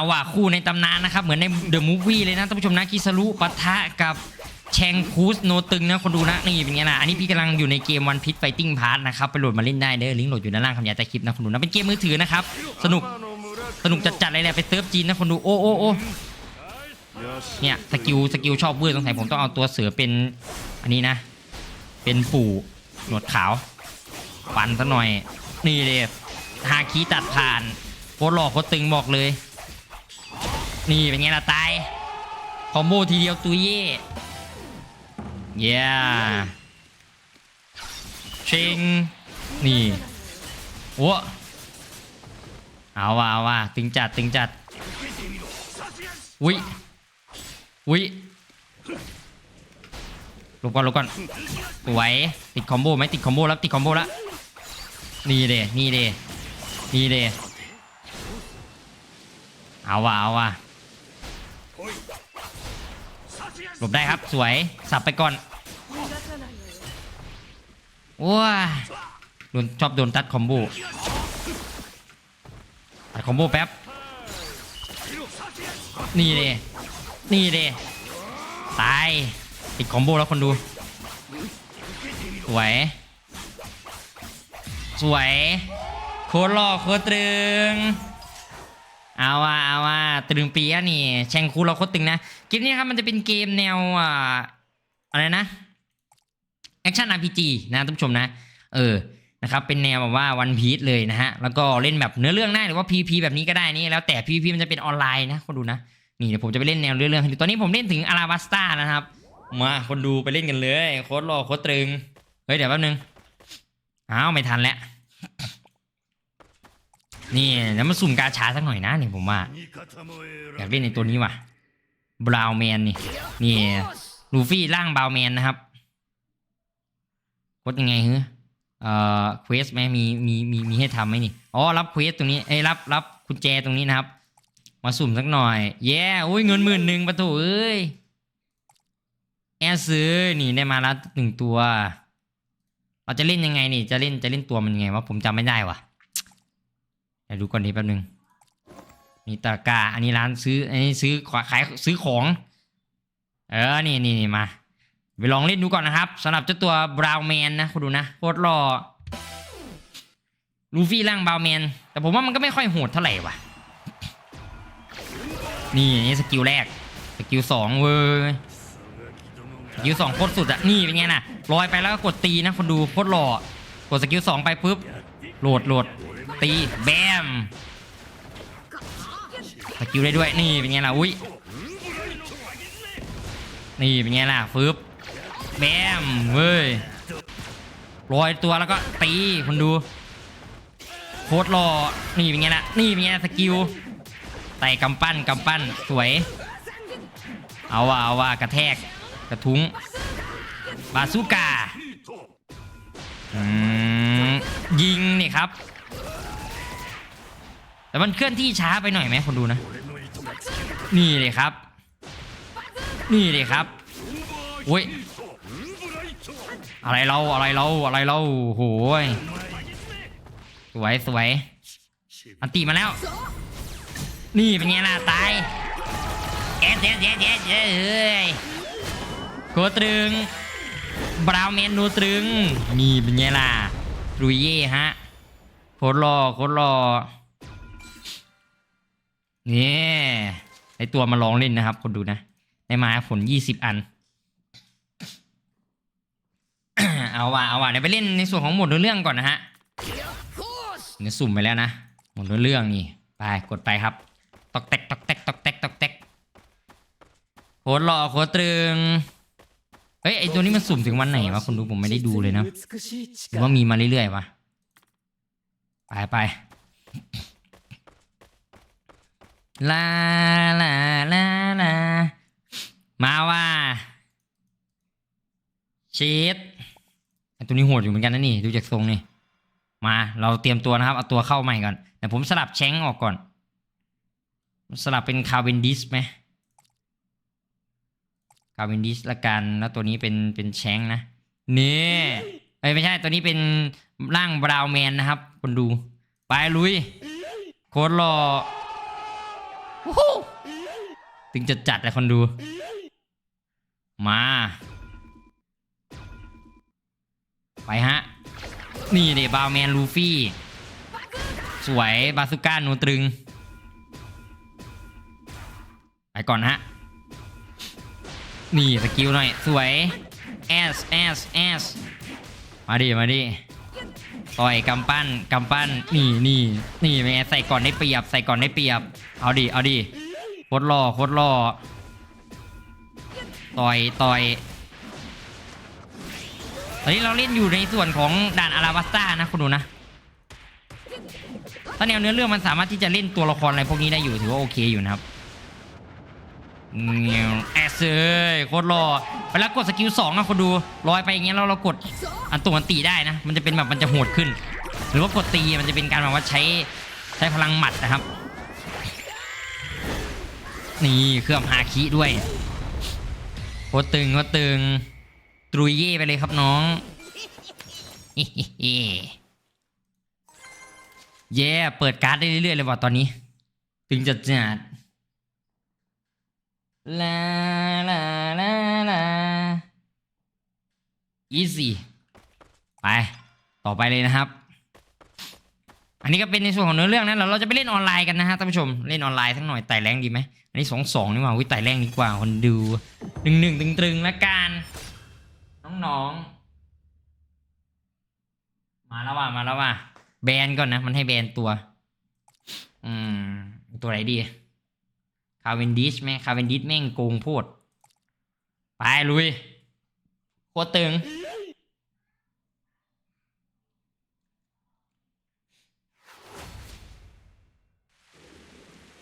เอาว่ะคู่ในตำนานนะครับ เหมือนในเดอะมูฟวี่เลยนะท่านผู้ชมนะคิสรุปะทะกับแชงคูสโนตึงนะคนดูนะนี่เป็นไงล่ะอันนี้พี่กำลังอยู่ในเกมวันพิ t ไฟติ้งพาร์ทนะครับไปโหลดมาเล่นได้เด้อลิงก์โหลดอยู่ด้านล่างคำยาต้คลิปนะคนดูนะเป็นเกมมือถือนะครับสนุกสนุกจัดๆเลยแหละไปเซิร์ฟจีนนะคนดูโอ้โอ้โอ้เนี่ยสกิลสกิลชอบเวอร์สงสัยผมต้องเอาตัวเสือเป็นอันนี้นะ เป็นปู่หนวดขาวฟันซะหน่อยนี่เลยฮาคีตัดผ่านโคตรหล่อโคตรตึงบอกเลย นี่เป็นไงล่ะตาย คอมโบทีเดียวตุยเย่เย้เชงนี่โอ้เอาว่ะเอาว่ะตึงจัดตึงจัดอุ้ยอุ้ยลบก่อนลบก่อนสวยติดคอมโบไหมติดคอมโบแล้วติดคอมโบแล้วนี่เดนี่เดนี่เดเอาว่ะเอาว่ะ หลบได้ครับสวยสับไปก่อนว้าโดนชอบโดนตัดคอมโบตัดคอมโบแป๊บนี่เดนี่เดตายติดคอมโบแล้วคนดูสวย สวย โคตรหล่อโคตรตรึง เอาว่าเอาว่าตึงปีอะนี่แชงคูเราโคตรตึงนะเกมนี้ครับมันจะเป็นเกมแนวอะไรนะแอคชั่น RPG นะท่านผู้ชมนะ เออนะครับเป็นแนวแบบว่าวันพี e เลยนะฮะแล้วก็เล่นแบบเนื้อเรื่องได้หรือว่า PVP แบบนี้ก็ได้นี่แล้วแต่ PVP มันจะเป็นออนไลน์นะคนดูนะนี่เดี๋ยวผมจะไปเล่นแนวเรื่องให้ดูตอนนี้ผมเล่นถึงอาราบัสตานะครับมาคนดูไปเล่นกันเลยโคตรหล่อโคตรตึงเฮ้ยเดี๋ยวแป๊บนึงอ้าวไม่ทันแล้ว นี่แล้วมาสุ่มกาชาสักหน่อยนะนี่ผมว่า อยากเล่นในตัวนี้ว่ะบราวแมนนี่นี่ลูฟี่ร่างบราวแมนนะครับกดยังไงเฮ้เอ่อเควสไหมมีมีมีมีให้ทำไหมนี่อ๋อรับเควสตรงนี้เอ้รับรับกุญแจตรงนี้นะครับ มาสุ่มสักหน่อย แย่อุ้ยเงินหมื่นหนึ่งประตูเอ้ยแอร์ซื้อนี่ได้มาแล้วหนึ่งตัว เราจะเล่นยังไงนี่จะเล่นจะเล่นตัวมันยังไงวะผมจำไม่ได้ว่ะ เดี๋ยวดูก่อนดีแป๊บนึงมีตะกร้าอันนี้ร้านซื้ออันนี้ซื้อขายซื้อของ เออนี่นี่นี่มาไปลองเล่นดูก่อนนะครับสำหรับเจ้าตัวบราวแมนนะคุณดูนะโคตรหล่อลูฟี่ร่างบราวแมนแต่ผมว่ามันก็ไม่ค่อยโหดเท่าไหร่ว่ะ นี่นี่สกิลแรกสกิลสองเว้ยสกิลสองโคตรสุดอะนี่เป็นไงนะลอยไปแล้วก็กดตีนะคนดูโคตรหล่อ กดสกิลสองไปปุ๊บโหลดโหลดตีแบมสกิลได้ด้วยนี่เป็นไงล่ะอุ้ยนี่เป็นไงล่ะฟึบแบมเว้ยลอยตัวแล้วก็ตีคนดูโคตรหล่อนี่เป็นไงล่ะนี่เป็นไงสกิลไต่กำปั้นกำปั้นสวย เอาว่าเอาว่ากระแทกกระทุ้งบาซูก้า อืมยิงนี่ครับ แต่มันเคลื่อนที่ช้าไปหน่อยไหมคนดูนะ นี่เลยครับ นี่เลยครับอุ้ยอะไรเราอะไรเราอะไรเราโหยสวยสวยอันตีมาแล้ว นี่เป็นไงล่ะตายเอ็ดเอ็ดเอ็ดเอ็ดเอ้ยโคตรึง บราวน์แมนนูตรึง นี่เป็นไงล่ะรุยเย่ฮะโคตรหล่อโคตรหล่อนี่ไอตัวมาลองเล่นนะครับ คนดูนะได้มาผลยี่สิบอัน เอาว่ะเอาว่ะเดี๋ยวไปเล่นในส่วนของหมวดเนื้อเรื่องก่อนนะฮะเนี่ยสุ่มไปแล้วนะหมวดเนื้อเรื่องนี่ไปกดไปครับ ตอกแตกตอกแตกตอกแตกตอกแตกโคตรหล่อโคตรตรึง เฮ้ยไอตัวนี้มันสุ่มถึงวันไหนวะคนดูผมไม่ได้ดูเลยนะหรือว่ามีมาเรื่อยๆวะไปไปลาลาลาลามาว่าชีสไอตัวนี้โหดอยู่เหมือนกันนะนี่ดูจากทรงนี่มาเราเตรียมตัวนะครับเอาตัวเข้าใหม่ก่อนแต่ผมสลับแชงออกก่อน สลับเป็นคาร์เวนดิสไหม คาร์เวนดิสละกัน แล้วตัวนี้เป็นเป็นแชงนะนี่เอ้ยไม่ใช่ตัวนี้เป็นร่างบราวน์แมนนะครับ คนดู ไปลุย โคตรหล่อถึงจะจัดเลยคนดู มา ไปฮะ นี่เดบาวแมนลูฟี่ สวยบาสุก้าหนูตรึง ไปก่อนฮะ นี่สกิลหน่อย สวยแอสแอสแอสมาดิมาดิต่อยกำปั้นกำปั้นนี่นี่นี่แม่ใส่ก่อนได้เปรียบ ใส่ก่อนได้เปรียบ เอาดิเอาดิโคตรล่อโคตรล่อต่อยต่อยตอนนี้เราเล่นอยู่ในส่วนของด่านอาราบัสตานะคุณดูนะถ้าแนวเนื้อเรื่องมันสามารถที่จะเล่นตัวละครอะไรพวกนี้ได้อยู่ถือว่าโอเคอยู่นะครับ เงี้ยแอสเอ้ยโคตรหล่อเวลากดสกิลสองอะคนดูลอยไปอย่างเงี้ยแล้วเรากดอันตัวอันตีได้นะ มันจะเป็นแบบมันจะโหดขึ้น หรือว่ากดตีมันจะเป็นการแบบว่าใช้ใช้พลังหมัดนะครับ นี่เครื่องฮาคิด้วยโคตรตึงโคตรตึงตรุยเย่ไปเลยครับน้องเย่เปิดการ์ดได้เรื่อยๆเลยว่ะตอนนี้ถึงจะจัด ลาลาลาลา easy ไป ต่อไปเลยนะครับ อันนี้ก็เป็นในส่วนของเนื้อเรื่องนะเราเราจะไปเล่นออนไลน์กันนะฮะท่านผู้ชมเล่นออนไลน์สักหน่อยไต่แรงดีไหมอันนี้สองสองนี่ว่าวิไต่แรงดีกว่าคนดูหนึ่งหนึ่งตึงตึงละกันน้องๆมาแล้วว่ะมาแล้วว่ะแบนก่อนนะ มันให้แบนตัว อืม ตัวไหนดีาเวนดิชไหมคาเวนดิชแม่งโกงโพดไปลุยโคตรตึง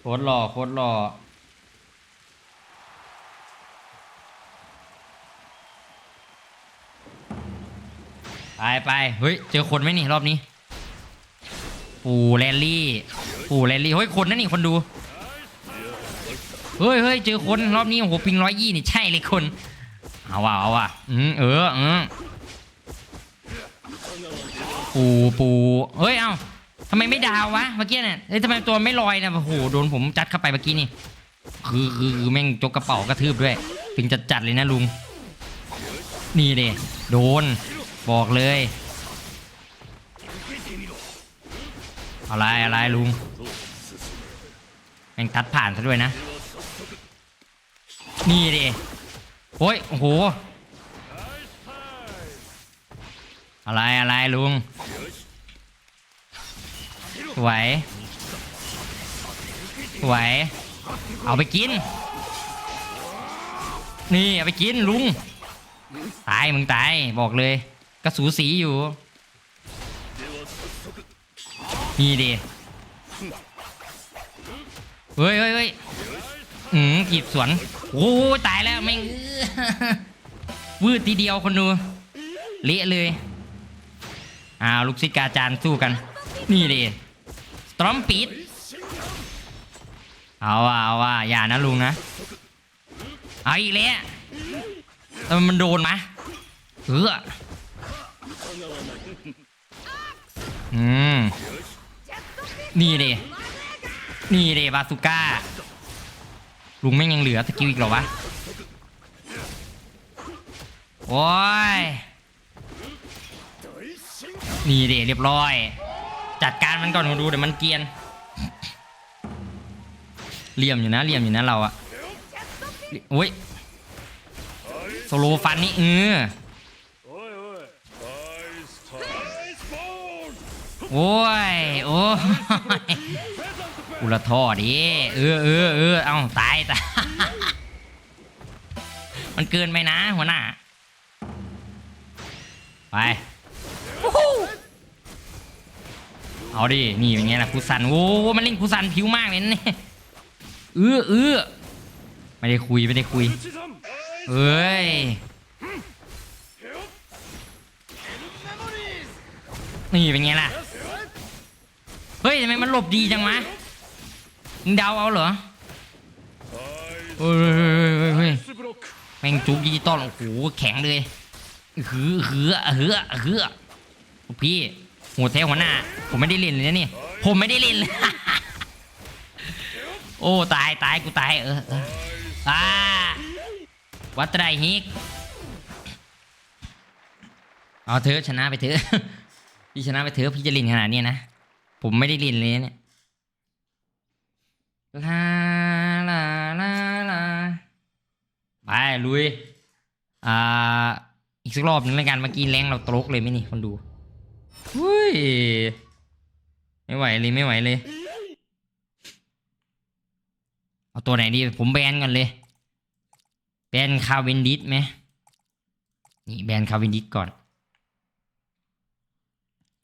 โคตรหล่อโคตรหล่อไปไปเฮ้ย เจอคนไหมนี่ รอบนี้ ปู่แรลลี่ ปู่แรลลี่ เฮ้ย คนนั่นนี่ คนดู เฮ้ยเฮ้ยเจอคนรอบนี้โอ้โหปิงร้อยยี่นี่ใช่เลยคนเอาว่ะเอาว่ะอืมเออเออปูปูเฮ้ยเอ้าทำไมไม่ดาววะเมื่อกี้เนี่ยเฮ้ยทำไมตัวไม่ลอยนะโอ้โหโดนผมจัดเข้าไปเมื่อกี้นี่คือคือคือแม่งจกกระเป๋ากระทืบด้วยถึงจะจัดเลยนะลุง นี่เดโดน บอกเลยอะไรอะไรลุงแม่งตัดผ่านซะด้วยนะ นี่ดิโอ้ยโอ้โหอะไรอะไรลุงสวยสวเอาไปกิน นี่เอาไปกินลุง ตายมึงตายบอกเลย กระสูสีอยู่ นี่ดิเฮ้ยเฮ้ยเฮ้ย อืมกีบสวน โอ้ยตายแล้วแม่งวืดทีเดียวคนดูเละเลยอ้าวลูกศิษย์กาจารย์สู้กัน นี่ดิสตรอมปีดเอาว่ะเอาว่ะอย่านะลุงนะเอาอีกแล้วแต่มันโดนมะเอออืมนี่ดินี่ดิบาสุก้า ลุงแม่งยังเหลือสกิลอีกเหรอวะ โอ้ย นี่เดี๋เรียบร้อย จัดการมันก่อนดูเดี๋ยวมันเกียนเหลี่ยมอยู่นะเหลี่ยมอยู่นะเราอะโอ้ยโซโลฟันนี่เออโอ้ย โอ้ย อุละท่อดิเออเออเออเอาตายตายมันเกินไปนะ หัวหน้า ไปเอาดิ นี่เป็นไงล่ะคุซัน โอ้มันเล่นคุซันผิวมากเลยนะเนี่ยเออเออไม่ได้คุย ไม่ได้คุย内山เอ้ย นี่เป็นไงล่ะ เฮ้ยทำไมมันหลบดีจังวะึงดาวเอาเหรอเฮ้ยเฮ้ยเฮ้ยเฮ้ยแม่งจุกดิจิตอลโอ้โหแข็งเลยฮือฮือหือฮือพี่หัวแท้หัวหน้า ผมไม่ได้เล่นเลยนะนี่ผมไม่ได้เล่นเลยโอ้ตายตายกูตายเอออ่าวัดไตรฮิกเอาเธอชนะไปเถอะพี่ชนะไปเถอะพี่จะเล่นขนาดนี้นะผมไม่ได้เล่นเลยเนี่ย ลาลาลาลาไปลุย อ่า อีกสักรอบหนึงแล้วกันเมื่อกี้แรงเราตรกเลยไหมนี่คนดูหุ้ยไม่ไหวเลยไม่ไหวเลย เอาตัวไหนดี ผมแบนกันเลย แบนคาวินดิสไหมนี่แบนคาวินดิสก่อน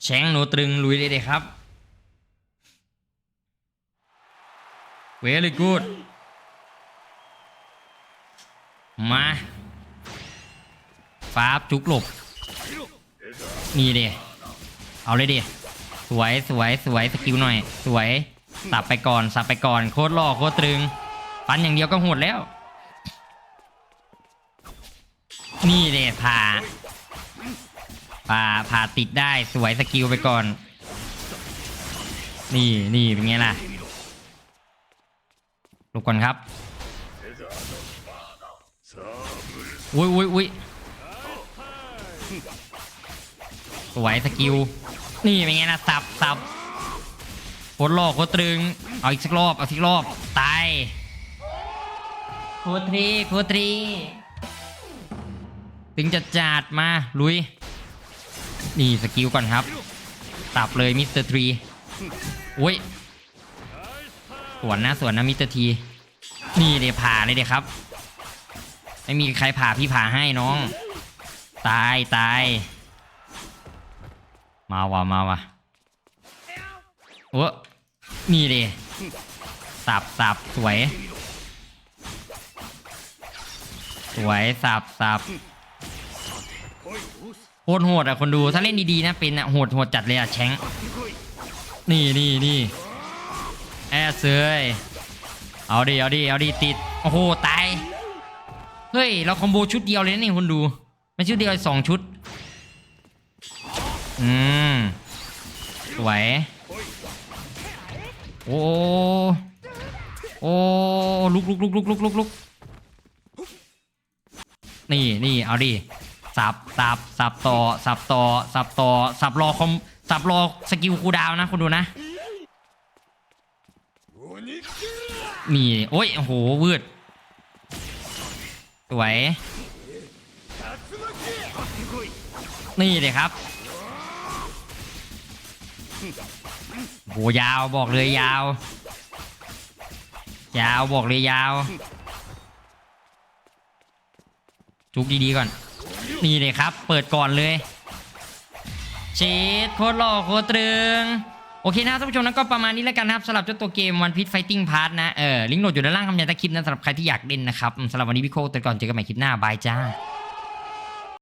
แชงโนตรึงลุยเลยเด็ครับ เวลี่กูดมาฟ้าบจุกหลบนี่เดเอาเลยเดสวยสวยสวยสกิลหน่อย สวยสับไปก่อนสับไปก่อนโคตรหล่อโคตรตรึงฟันอย่างเดียวก็โหดแล้ว นี่เดผ่าผ่าผ่าติดได้สวยสกิลไปก่อน นี่นี่เป็นไงล่ะ ลบก่อนครับอุ้ยอุ้ยอุ้ยสวยสกิล นี่เป็นไงล่ะสับสับโคตรหลอกโคตรตรึง เอาอีกสักรอบ เอาอีกรอบ ตายโคตรทรีโคตรทรี ถึงจะจัดมาลุย นี่สกิลก่อนครับ ตับเลยมิสเตอร์ทรีโอ้ย สวนนะสวนนะมิสเตอร์ที นี่เดี๋ยวผ่าเลยเดี๋ยวครับ ไม่มีใครผ่าพี่ผ่าให้น้อง ตายตาย มาว่ะมาว่ะโอ้นี่เดสับสับสวย สวยสับสับโหดโหดอะคนดูถ้าเล่นดีๆนะเป็นอะโหดโหดจัดเลยอะแชงนี่นี่นี่ แอสเซยเอาดิเอาดิเอาดิติดโอ้โหตายเฮ้ยเราคอมโบชุดเดียวเลยนี่คนดูไม่ชุดเดียวสองชุดอืมสวยโอ้โอ้ลุกลุกลุกลุกลุกลุกลุกนี่นี่เอาดิสับสับสับต่อสับต่อสับต่อสับรอคอมสับรอสกิลคูดาวนะคุณดูนะ มีโอ้ยโอ้โหวืดสวย นี่เลยครับโหยาวบอกเลยยาว ยาวบอกเลยยาว จุกดีๆก่อน นี่เลยครับ เปิดก่อนเลยเชดโคตรหล่อโคตรตรึง โอเคนะครับท่านผู้ชมนั้นก็ประมาณนี้แล้วกันนะครับสำหรับเจ้าตัวเกมวันพิทไฟติ้งพาร์ทนะเออลิงก์โหลดอยู่ด้านล่างคำยันตะคลิปนะสำหรับใครที่อยากเล่นนะครับสำหรับวันนี้พี่โคแต่ก่อนเจอกันใหม่คลิปหน้าบายจ้า